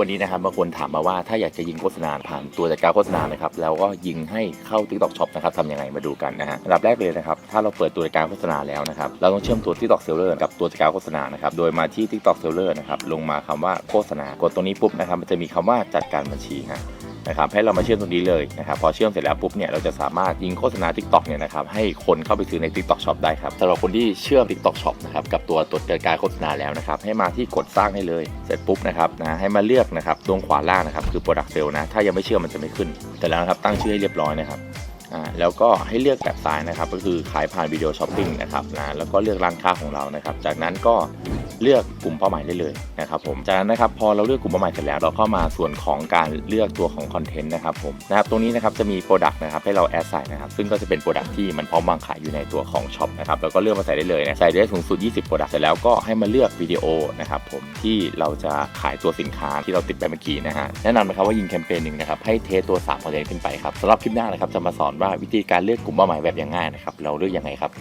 วันนี้นะครับบางคนถามมาว่าถ้าอยากจะยิงโฆษณาผ่านตัวจัดการโฆษณานะครับแล้วก็ยิงให้เข้า TikTok Shop นะครับทำยังไงมาดูกันนะฮะอันดับแรกเลยนะครับถ้าเราเปิดตัวจัดการโฆษณาแล้วนะครับเราต้องเชื่อมตัว TikTok Seller กับตัวจัดการโฆษณานะครับโดยมาที่ TikTok Seller นะครับลงมาคำว่าโฆษณากดตรงนี้ปุ๊บนะครับมันจะมีคำว่าจัดการบัญชีฮะ นะครับให้เรามาเชื่อมตรงนี้เลยนะครับพอเชื่อมเสร็จแล้วปุ๊บเนี่ยเราจะสามารถยิงโฆษณา TikTok เนี่ยนะครับให้คนเข้าไปซื้อใน TikTok Shop ได้ครับสำหรับคนที่เชื่อม TikTok Shop นะครับกับตัวตัวจการโฆษณาแล้วนะครับให้มาที่กดสร้างให้เลยเสร็จปุ๊บนะครับนะให้มาเลือกนะครับตรงขวาล่างนะครับคือ Product Sale นะถ้ายังไม่เชื่อมมันจะไม่ขึ้นแต่แล้วนะครับตั้งชื่อให้เรียบร้อยนะครับอ่าแล้วก็ให้เลือกแบบซ้ายนะครับก็คือขายผ่านวิดีโอช้อปปิ้งนะครับนะแล้วก็เลือกร้านค้าของเรานะครับ จากนั้นก็ เลือกกลุ่มเป้าหมายได้เลยนะครับผมจากนั้นนะครับพอเราเลือกกลุ่มเป้าหมายเสร็จแล้วเราเข้ามาส่วนของการเลือกตัวของคอนเทนต์นะครับผมนะครับตรงนี้นะครับจะมีโปรดักต์นะครับให้เราแอดใส่นะครับซึ่งก็จะเป็นโปรดักต์ที่มันพร้อมวางขายอยู่ในตัวของช็อปนะครับแล้วก็เลือกมาใส่ได้เลยนะใส่ได้สูงสุด 20โปรดักต์เสร็จแล้วก็ให้มาเลือกวิดีโอนะครับผมที่เราจะขายตัวสินค้าที่เราติดไปเมื่อกี้นะฮะแนะนำนะครับว่ายิงแคมเปญหนึ่งนะครับให้เทสตัว3คอนเทนต์ขึ้นไปครับสำหรับคลิปหน้านะครับจะมาสอนว่าวิธีการเลือกกลุ่มเป้าหมายแบบอย่างง่ายนะครับเราเลือกยังไงครับ